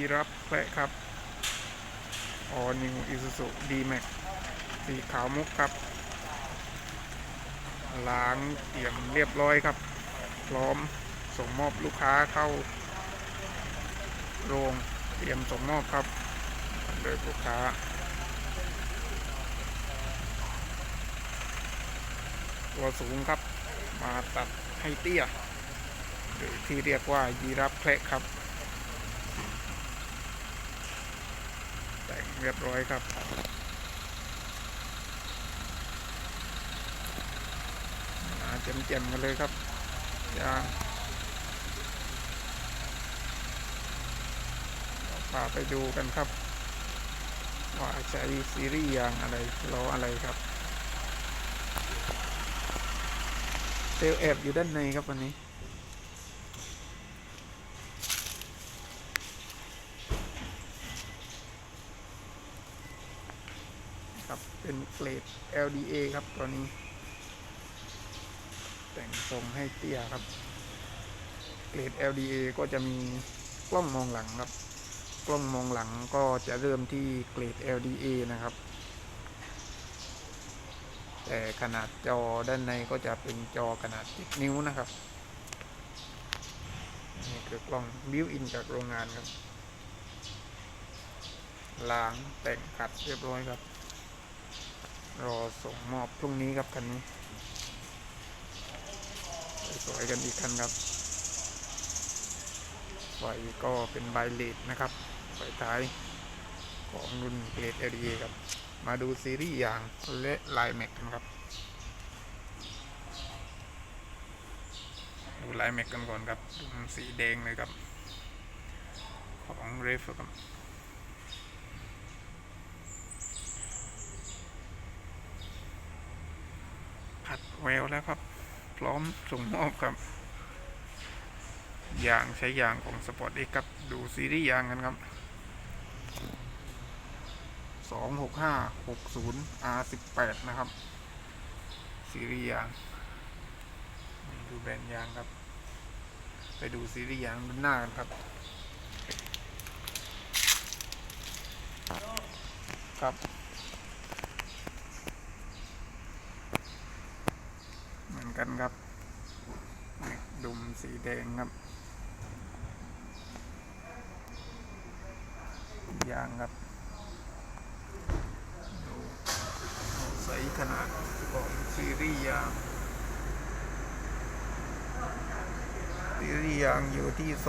ยีรับแพะครับออนิวอิซูซุดีแม็กสีขาวมุกครับ ล้างเตียมเรียบร้อยครับ พร้อมส่งมอบลูกค้าเข้า โรงเตรียมส่งมอบครับ โดยลูกค้าตัวสูงครับ มาตัดให้เตี้ย หรือที่เรียกว่ายีรับแพะครับ แต่ง เรียบร้อยครับมาเจ็มๆกันเลยครับยางพาไปดูกันครับ ว่าใช้ซีรีส์ยางอะไรล้ออะไรครับเซลแอบอยู่ด้านในครับวันนี้ ครับ เป็นเกรด LDA ครับตัวนี้ แต่งทรงให้เตี้ยครับ เกรด LDA ก็จะมีกล้องมองหลังครับ กล้องมองหลังก็จะเริ่มที่เกรด LDA นะครับ แต่ขนาดจอด้านในก็จะเป็นจอขนาด10นิ้วนะครับ นี่คือกล้องบิวอินจากโรงงานครับล้างแต่งขัดเรียบร้อยครับ รอส่งมอบพรุ่งนี้ครับคันนี้สวยๆกันอีกคันครับไฟก็เป็นไบเลดนะครับไฟท้ายของรุ่นเกรด LDA ครับ มาดูซีรีส์อย่างและลายแม็กกันครับ ดูลายแม็กกันก่อนครับ สีแดงเลยครับ ของเรฟครับ แววแล้วครับ พร้อมส่งมอบครับยางใช้ยางของสปอร์ตเอ็กครับ ดูซีรีส์ยางกันครับสองหกห้าหกศูนย์ R สิบแปดนะครับ ซีรีส์ยาง ดูแบรนด์ยางครับ ไปดูซีรีส์ยางด้านหน้ากันครับ ครับ เหมือน กันครับดุมสีแดงครับ ยางครับดูใสขนาดของซีรีส์ยางซีรีส์ยางอยู่ที่ 26560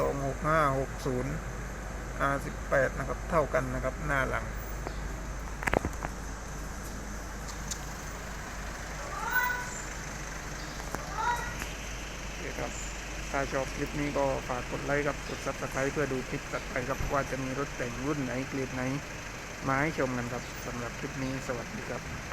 R18 นะครับ เท่ากันนะครับ หน้าหลัง ครับ ถ้าชอบคลิปนี้ก็ฝากกดไลค์กับกด subscribe เพื่อดูคลิปต่อไปครับว่าจะมีรถแต่งรุ่นไหนเกรดไหนมาให้ชมกันครับสำหรับคลิปนี้สวัสดีครับ